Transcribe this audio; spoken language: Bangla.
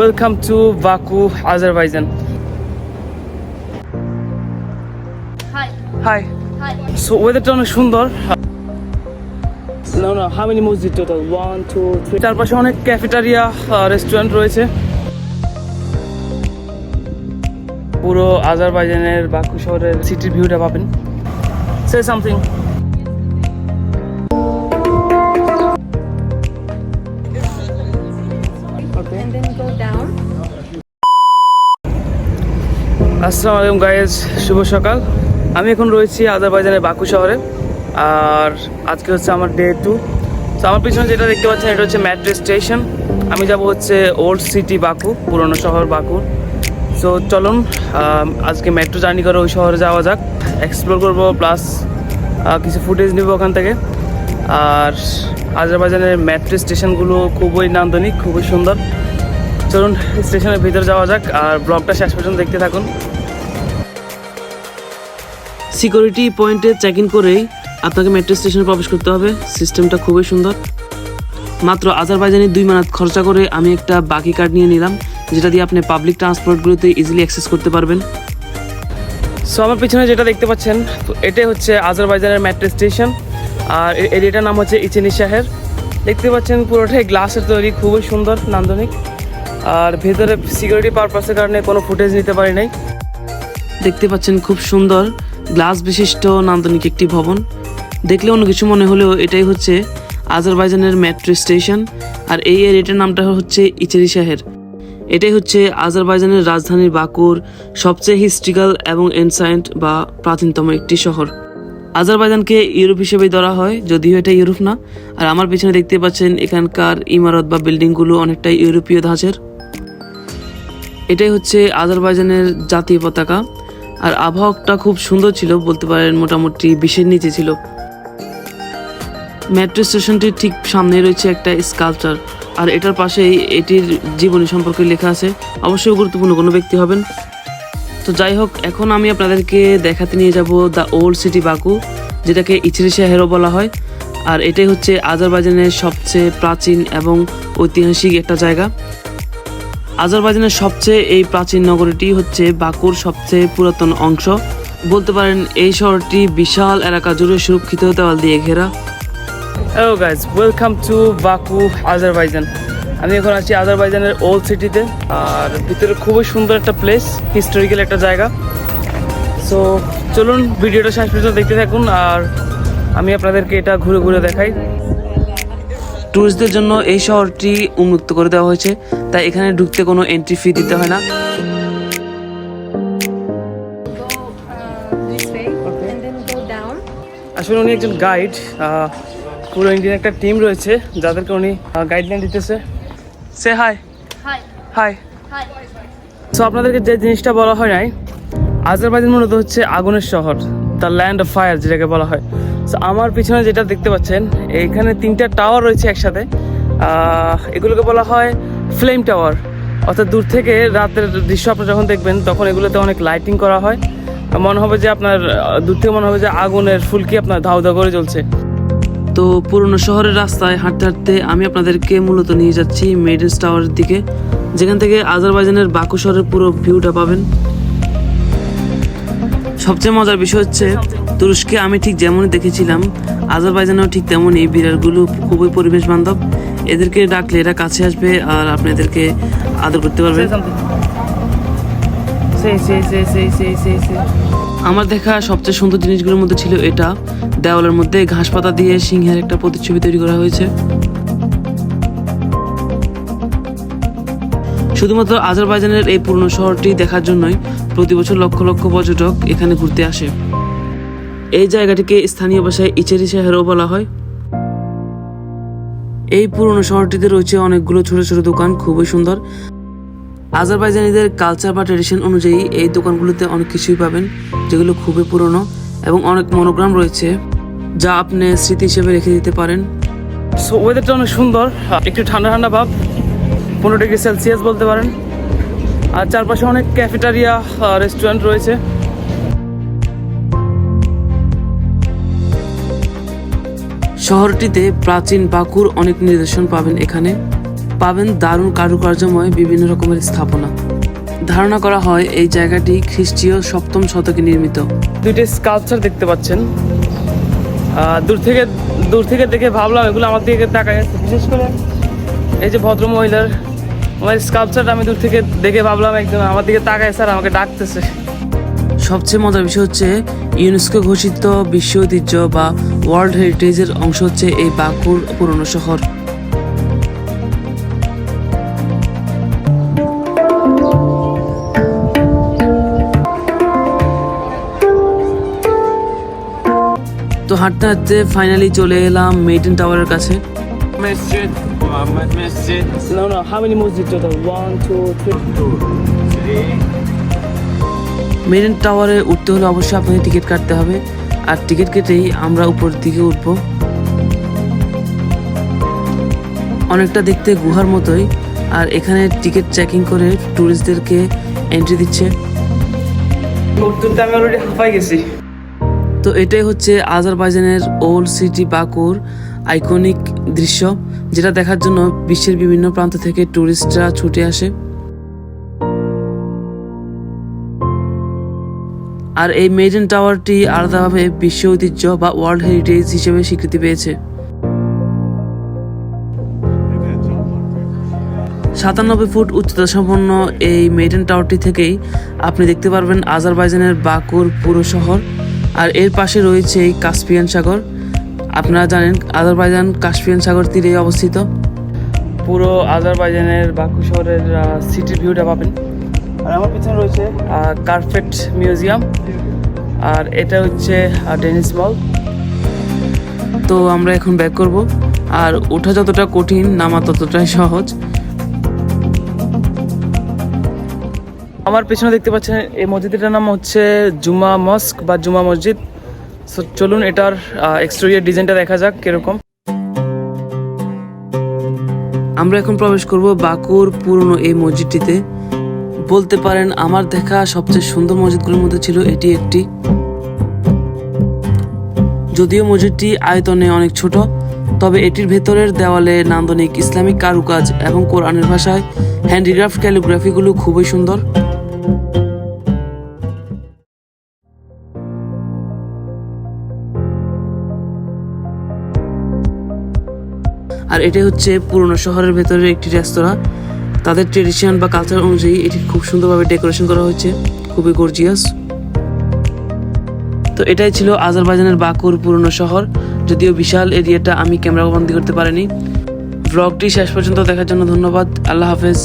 Welcome to Baku, Azerbaijan. Hi. Hi. Hi. So ওয়েদারটা অনেক সুন্দর No, no, how many মসজিদ total? One, two, three. চারপাশে অনেক ক্যাফেটারিয়া রেস্টুরেন্ট রয়েছে পুরো আজারবাইজানের বাকু শহরের সিটির ভিউটা পাবেন সে সামথিং আসসালামু আলাইকুম গাইজ শুভ সকাল। আমি এখন রয়েছি আজারবাইজানের বাকু শহরে, আর আজকে হচ্ছে আমার ডে টু তো আমার পিছনে যেটা দেখতে পাচ্ছেন, এটা হচ্ছে মেট্রো স্টেশন আমি যাব হচ্ছে ওল্ড সিটি বাকু, পুরনো শহর বাকু। সো চলুন আজকে মেট্রো জার্নি করে ওই শহরে যাওয়া যাক। এক্সপ্লোর করব প্লাস কিছু ফুটেজ নিব ওখান থেকে। আর আজারবাইজানের মেট্রো স্টেশনগুলো খুবই নান্দনিক, খুবই সুন্দর। চলুন স্টেশনের ভিতরে যাওয়া যাক আর ব্লগটা শেষ পর্যন্ত দেখতে থাকুন। সিকিউরিটি পয়েন্টে চেক ইন করেই আপনাকে মেট্রো স্টেশনে প্রবেশ করতে হবে। সিস্টেমটা খুবই সুন্দর। মাত্র আজারবাইজানি দুই মানাত খরচা করে আমি একটা বাকি কার্ড নিয়ে নিলাম যেটা দিয়ে আপনি পাবলিক ট্রান্সপোর্টগুলোতে ইজিলি অ্যাক্সেস করতে পারবেন। সো আমার পিছনে যেটা দেখতে পাচ্ছেন তো এটাই হচ্ছে আজারবাইজানের মেট্রো স্টেশন আর এরিয়াটার নাম হচ্ছে ইচেনি শাহের। দেখতে পাচ্ছেন পুরোটাই গ্লাসের তৈরি খুবই সুন্দর নান্দনিক। আর ভেতরে সিকিউরিটি পারপাসের কারণে কোনো ফুটেজ নিতে পারি নাই। দেখতে পাচ্ছেন খুব সুন্দর গ্লাস বিশিষ্ট নান্দনিক একটি ভবন। দেখলে অন্য কিছু মনে হলেও এটাই হচ্ছে আজারবাইজানের মেট্রো স্টেশন আর এই এরিয়াটার নামটা হচ্ছে ইচেরি শাহের। এটাই হচ্ছে আজারবাইজানের রাজধানী বাকুর সবচেয়ে হিস্ট্রিক্যাল এবং এনসাইন্ট বা প্রাচীনতম একটি শহর। আজারবাইজানকে ইউরোপ হিসেবে ধরা হয়, যদিও এটা ইউরোপ না। আর আমার পিছনে দেখতে পাচ্ছেন এখানকার ইমারত বা বিল্ডিংগুলো অনেকটাই ইউরোপীয় ধাঁচের। এটাই হচ্ছে আজারবাইজানের জাতীয় পতাকা। আর আবহাওয়াটা খুব সুন্দর ছিল, বলতে পারেন মোটামুটি বিশের নিচে ছিল। মেট্রো স্টেশনটির ঠিক সামনে রয়েছে একটা স্কাল্পচার। আর এটার পাশেই এটির জীবনী সম্পর্কে লেখা আছে। অবশ্যই গুরুত্বপূর্ণ কোনো ব্যক্তি হবেন। তো যাই হোক, এখন আমি আপনাদেরকে দেখাতে নিয়ে যাব দ্য ওল্ড সিটি বাকু, যেটাকে ইচরি শাহেরও বলা হয়। আর এটাই হচ্ছে আজারবাইজানের সবচেয়ে প্রাচীন এবং ঐতিহাসিক একটা জায়গা। আজারবাইজানের সবচেয়ে এই প্রাচীন নগরীটি হচ্ছে বাকুর সবচেয়ে পুরাতন অংশ। বলতে পারেন, এই শহরটি বিশাল এলাকা জুড়ে সুরক্ষিত দেওয়াল দিয়ে ঘেরা। Hello guys welcome to Baku Azerbaijan আমি এখন আছি আজারবাইজানের ওল্ড সিটিতে আর ভিতরে খুবই সুন্দর একটা প্লেস হিস্টোরিক্যাল একটা জায়গা। সো চলুন ভিডিওটা শেষ পর্যন্ত দেখতে থাকুন। আর আমি আপনাদেরকে এটা ঘুরে ঘুরে দেখাই। ট্যুরিস্টদের জন্য এই শহরটি উন্মুক্ত করে দেওয়া হয়েছে তাই এখানে ঢুকতে কোনো এন্ট্রি ফি দিতে হয় না. আসলে উনি একজন গাইড পুরো ইন্ডিয়ান একটা টিম রয়েছে যাদেরকে উনি গাইডলাইন দিতেছে। সে হাই. হাই সো আপনাদেরকে যে জিনিসটা বলা হয় নাই আজারবাইজান মূলত হচ্ছে আগুনের শহর দ্য ল্যান্ড অফ ফায়ার যেটাকে বলা হয়। আমার পিছনে যেটা দেখতে পাচ্ছেন এইখানে তিনটা টাওয়ার রয়েছে একসাথে। এগুলোকে বলা হয় ফ্লেম টাওয়ার অর্থাৎ দূর থেকে রাতের দৃশ্য আপনি যখন দেখবেন, তখন এগুলোতে অনেক লাইটিং করা হয়। মনে হবে যে আপনার দূর থেকে মনে হবে যে আগুনের ফুলকি আপনার ধাউ ধাউ করে জ্বলছে। তো পুরনো শহরের রাস্তায় হাঁটতে হাঁটতে আমি আপনাদেরকে মূলত নিয়ে যাচ্ছি মেডেন্স টাওয়ারের দিকে। যেখান থেকে আজারবাইজানের বাকু শহরের পুরো ভিউটা পাবেন। সবচেয়ে মজার বিষয় হচ্ছে তুরস্কে আমি ঠিক যেমনই দেখেছিলাম আজারবাইজানেও ঠিক তেমনই বিড়ালগুলো খুবই পরিবেশ বান্ধব। এদেরকে ডাকলে এরা কাছে আসবে আর আপনি এদেরকে আদর করতে পারবেন। আমার দেখা সবচেয়ে সুন্দর জিনিসগুলোর মধ্যে ছিল এটা। দেওয়ালের মধ্যে ঘাস পাতা দিয়ে সিংহের একটা প্রতিচ্ছবি তৈরি করা হয়েছে। শুধুমাত্র আজারবাইজানের এই পুরনো শহরটি দেখার জন্যই প্রতি বছর লক্ষ লক্ষ পর্যটক এখানে ঘুরতে আসে। এই জায়গাটিকে স্থানীয় ভাষায় ইচেরি শহরও বলা হয়। এই পুরনো শহরটিতে রয়েছে অনেকগুলো ছোট ছোট দোকান, খুবই সুন্দর। আজারবাইজানিদের কালচার বা ট্রেডিশন অনুযায়ী এই দোকানগুলোতে অনেক কিছুই পাবেন, যেগুলো খুবই পুরনো এবং অনেক মনোগ্রাম রয়েছে, যা আপনি স্মৃতি হিসেবে রেখে দিতে পারেন। সো ওয়েদারটা অনেক সুন্দর, একটু ঠান্ডা ঠান্ডা ভাব, পনেরো ডিগ্রি সেলসিয়াস বলতে পারেন। আর চারপাশে অনেক ক্যাফেটারিয়া রেস্টুরেন্ট রয়েছে। শহরটিতে প্রাচীন বাকুর অনেক নিদর্শন পাবেন এখানে। পাবেন দারুণ কারুকার্যময় বিভিন্ন রকমের স্থাপনা। ধারণা করা হয় এই জায়গাটি খ্রিস্টীয় সপ্তম শতকে নির্মিত। দুইটি স্কাল্পচার দেখতে পাচ্ছেন। দূর থেকে দূর থেকে দেখে ভাবলাম এগুলো আমার দিকে তাকায়। বিশেষ করে এই যে ভদ্র মহিলার আমার স্কাল্পচারটা আমি দূর থেকে দেখে ভাবলাম একদম আমার দিকে তাকায় স্যার আমাকে ডাকতেছে। সবচেয়ে মজার বিষয় হচ্ছে ইউনেস্কো ঘোষিত বিশ্ব ঐতিহ্য বা ওয়ার্ল্ড হেরিটেজের অংশ হচ্ছে এই বাঁকুর পুরনো শহর তো হাঁটতে হাঁটতে ফাইনালি চলে এলাম মেইডেন টাওয়ারের কাছে Masjid Muhammad Masjid No, no, how many mosques total? One, two, three. Three marine টাওয়ারে উঠতে হলে অবশ্যই আপনাকে টিকিট কাটতে হবে। আর টিকিট কেটেই আমরা উপরের দিকে উঠব। অনেকটা দেখতে গুহার মতোই, আর এখানে টিকিট চেকিং করে ট্যুরিস্টদেরকে এন্ট্রি দিচ্ছে। তো এটাই হচ্ছে আজারবাইজানের ওল্ড সিটি বাকুর আইকনিক দৃশ্য, যেটা দেখার জন্য বিশ্বের বিভিন্ন প্রান্ত থেকে ট্যুরিস্টরা ছুটে আসে। আর এই মেডেন টাওয়ারটি আলাদাভাবে বিশ্ব ঐতিহ্য বা ওয়ার্ল্ড হেরিটেজ হিসেবে স্বীকৃতি পেয়েছে। সাতানব্বই ফুট উচ্চতা সম্পন্ন এই মেডেন টাওয়ারটি থেকেই আপনি দেখতে পারবেন আজারবাইজানের বাকুর পুরো শহর, আর এর পাশে রয়েছে এই কাস্পিয়ান সাগর আপনারা জানেন আজারবাইজান কাস্পিয়ান সাগর তীরে অবস্থিত। পুরো আজারবাইজানের বাকু শহরের সিটি ভিউটা পাবেন। আর আমার পিছনে রয়েছে কার্পেট মিউজিয়াম আর এটা হচ্ছে টেনিস বল তো আমরা এখন ব্যাক করব, আর ওঠা যতটা কঠিন, নামা ততটাই সহজ। আমার পেছনে দেখতে পাচ্ছেন, এই মসজিদটার নাম হচ্ছে জুমা মস্ক বা জুমা মসজিদ। সো চলুন এটার এক্সটেরিয়ার ডিজাইনটা দেখা যাক কীরকম। আমরা এখন প্রবেশ করব বাকুর পুরনো এই মসজিদটিতে। বলতে পারেন, আমার দেখা সবচেয়ে সুন্দর মসজিদগুলোর মধ্যে ছিল এটি একটি। যদিও মসজিদটি আয়তনে অনেক ছোট, তবে এটির ভেতরের দেওয়ালে নান্দনিক ইসলামিক কারুকাজ এবং কোরআনের ভাষায় হ্যান্ডিক্রাফট ক্যালিগ্রাফিগুলো খুবই সুন্দর। আর এটা হচ্ছে পুরনো শহরের ভেতরের একটি রেস্তোরাঁ। তাদের ট্রেডিশন বা কালচার অনুযায়ী এটি খুব সুন্দরভাবে ডেকোরেশন করা হয়েছে। খুবই গর্জিয়াস তো এটাই ছিল আজারবাইজানের বাকুর পুরনো শহর, যদিও বিশাল এরিয়াটা আমি ক্যামেরা বন্দী করতে পারিনি। ব্লগটি শেষ পর্যন্ত দেখার জন্য ধন্যবাদ। আল্লাহ হাফেজ।